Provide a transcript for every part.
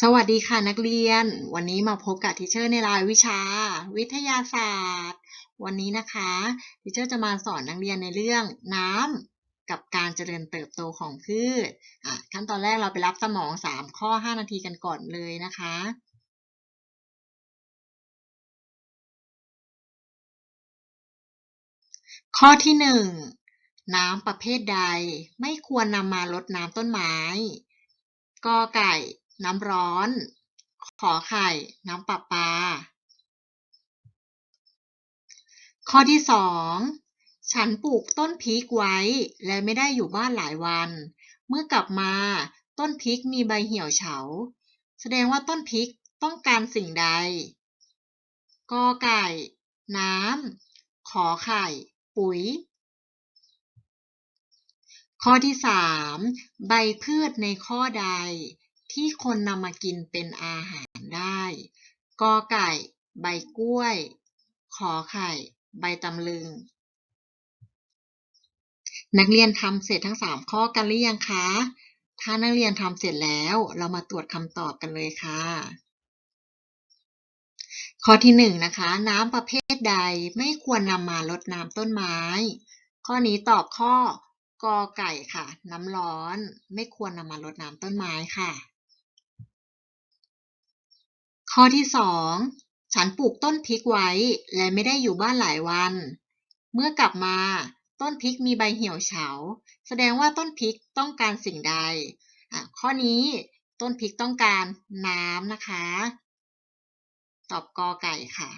สวัสดีค่ะนักเรียน วันนี้มาพบกับทิเชอร์ในรายวิชา วิทยาศาสตร์ วันนี้นะคะทิเชอร์จะมาสอนนักเรียนในเรื่องน้ำกับการเจริญเติบโตของพืชขั้นตอนแรกเราไปรับสมอง 3 ข้อ 5 นาทีกันก่อนเลยนะคะข้อที่ 1 น้ำประเภทใดไม่ควรนำมารดน้ำต้นไม้ กอไก่ น้ำร้อน ขอไข่ น้ำประปา ข้อที่สองฉันปลูกต้นพริกไว้ และไม่ได้อยู่บ้านหลายวัน เมื่อกลับมาต้นพริกมีใบเหี่ยวเฉา แสดงว่าต้นพริกต้องการสิ่งใด กอไก่ น้ำ ขอไข่ ปุ๋ย ข้อที่สามใบพืชในข้อใด ที่คนนำมากินเป็นอาหารได้กอไก่ ใบกล้วย ขอไข่ ใบตำลึง นักเรียนทำเสร็จทั้งสามข้อกันหรือยังคะ ถ้านักเรียนทำเสร็จแล้วเรามาตรวจคำตอบกันเลยค่ะ ข้อที่หนึ่งนะคะ น้ำประเภทใดไม่ควรนำมารดน้ำต้นไม้ ข้อนี้ตอบข้อ กอไก่ค่ะ น้ำร้อนไม่ควรนำมารดน้ำต้นไม้ค่ะ ข้อที่สองฉันปลูกต้นพริกไว้ และไม่ได้อยู่บ้านหลายวัน เมื่อกลับมาต้นพริกมีใบเหี่ยวเฉา แสดงว่าต้นพริกต้องการสิ่งใดอะข้อนี้ต้นพริกต้องการน้ำนะคะ ตอบกอไก่ค่ะ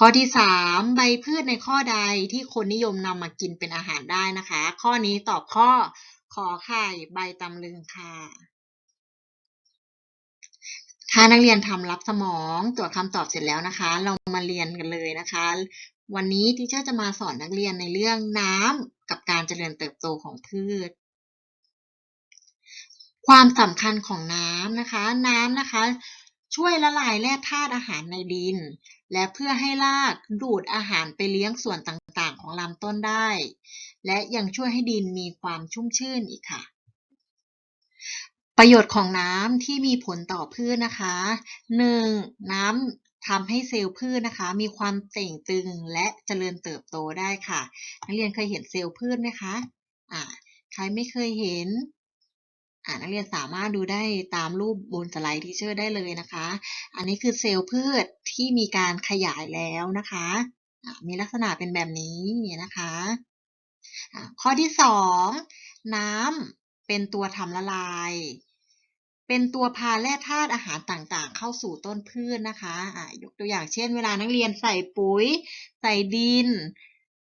ข้อที่สามใบพืชในข้อใดที่คนนิยมนำมากินเป็นอาหารได้นะคะ ข้อนี้ตอบข้อขอไข่ใบตำลึงค่ะ ถ้านักเรียนทำรับสมองตรวจคำตอบเสร็จแล้วนะคะ เรามาเรียนกันเลยนะคะ วันนี้ที่เชอร์จะมาสอนนักเรียนในเรื่องน้ำกับการเจริญเติบโตของพืชความสำคัญของน้ำนะคะ น้ำนะคะ ช่วยละลายแร่ธาตุอาหารในดิน และเพื่อให้รากดูดอาหารไปเลี้ยงส่วนต่างๆ ของลำต้นได้ และยังช่วยให้ดินมีความชุ่มชื่นอีกค่ะ ประโยชน์ของน้ำที่มีผลต่อพืชนะคะ 1. น้ำทำให้เซลล์พืชนะคะ มีความเต่งตึงและเจริญเติบโตได้ค่ะ นักเรียนเคยเห็นเซลล์พืชไหมคะอ่าใครไม่เคยเห็น นักเรียนสามารถดูได้ตามรูปบนสไลด์ที่เชอร์ได้เลยนะคะ อันนี้คือเซลล์พืชที่มีการขยายแล้วนะคะมีลักษณะเป็นแบบนี้นะคะข้อที่สองน้ำเป็นตัวทำละลาย เป็นตัวพาแร่ธาตุอาหารต่างๆ เข้าสู่ต้นพืชนะคะะยกตัวอย่างเช่น เวลานักเรียนใส่ปุ๋ย ใส่ดิน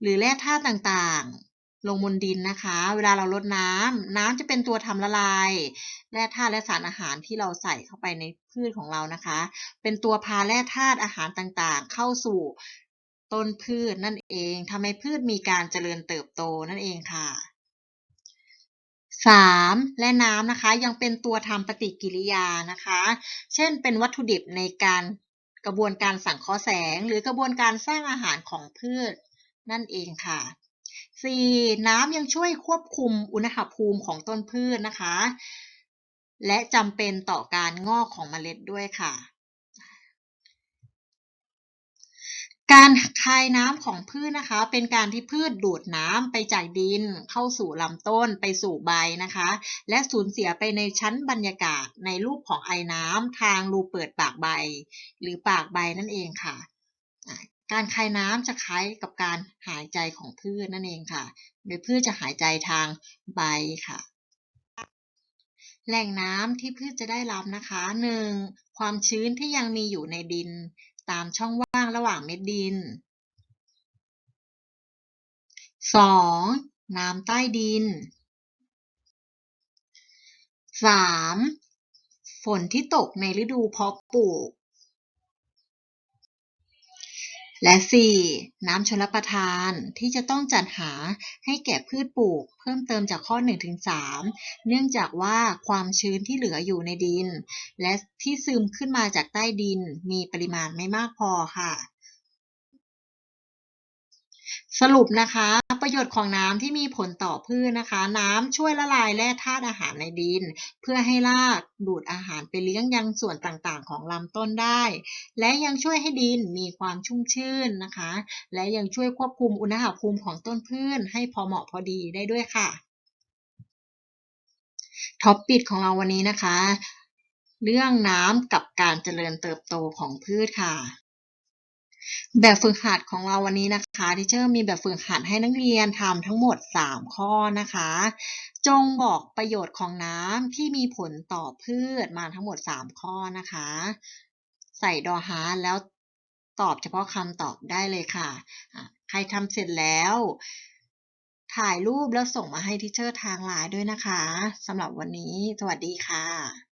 หรือแร่ธาตุต่างๆ ลงบนดินนะคะ เวลาเราลดน้ำน้ำจะเป็นตัวทำละลายแร่ธาตุและสารอาหารที่เราใส่เข้าไปในพืชของเรานะคะ เป็นตัวพาแร่ธาตุอาหารต่างๆ เข้าสู่ต้นพืชนั่นเองทำให้พืชมีการเจริญเติบโตนั่นเองค่ะ 3. และน้ำนะคะยังเป็นตัวทำปฏิกิริยานะคะ เช่นเป็นวัตถุดิบในการกระบวนการสังเคราะห์แสง หรือกระบวนการสร้างอาหารของพืชนั่นเองค่ะ 4. น้ำยังช่วยควบคุมอุณหภูมิของต้นพืชนะคะ และจำเป็นต่อการงอกของเมล็ดด้วยค่ะ การคายน้ำของพืชนะคะ เป็นการที่พืชดูดน้ำไปจากดิน เข้าสู่ลำต้นไปสู่ใบนะคะ และสูญเสียไปในชั้นบรรยากาศในรูปของไอน้ำทางรูเปิดปากใบ หรือปากใบนั่นเองค่ะ การคายน้ำจะคล้ายกับการหายใจของพืชนั่นเองค่ะ โดยพืชจะหายใจทางใบค่ะ แหล่งน้ำที่พืชจะได้รับนะคะ 1. ความชื้นที่ยังมีอยู่ในดิน ตามช่องว่างระหว่างเม็ดดิน 2. น้ำใต้ดิน 3. ฝนที่ตกในฤดูเพาะปลูก และ 4. น้ำชลประทานที่จะต้องจัดหาให้แก่พืชปลูก เพิ่มเติมจากข้อ 1-3 เนื่องจากว่าความชื้นที่เหลืออยู่ในดิน และที่ซึมขึ้นมาจากใต้ดินมีปริมาณไม่มากพอค่ะ สรุปนะคะ ประโยชน์ของน้ำที่มีผลต่อพืชนะคะ น้ำช่วยละลายแร่ธาตุอาหารในดิน เพื่อให้รากดูดอาหารไปเลี้ยงยังส่วนต่างๆ ของลำต้นได้ และยังช่วยให้ดินมีความชุ่มชื่นนะคะ และยังช่วยควบคุมอุณหภูมิของต้นพืชให้พอเหมาะพอดีได้ด้วยค่ะท็อปปิดของเราวันนี้นะคะ เรื่องน้ำกับการเจริญเติบโตของพืชค่ะ แบบฝึกหัดของเราวันนี้นะคะที่เชอร์มีแบบฝึกหัดให้นักเรียนทำทั้งหมด 3 ข้อนะคะ จงบอกประโยชน์ของน้ำที่มีผลต่อพืชมาทั้งหมด 3 ข้อนะคะ ใส่ดอฮาร์แล้วตอบเฉพาะคำตอบได้เลยค่ะอะ ใครทำเสร็จแล้ว ถ่ายรูปแล้วส่งมาให้ทิเชอร์ทางไลน์ด้วยนะคะสำหรับวันนี้ สวัสดีค่ะ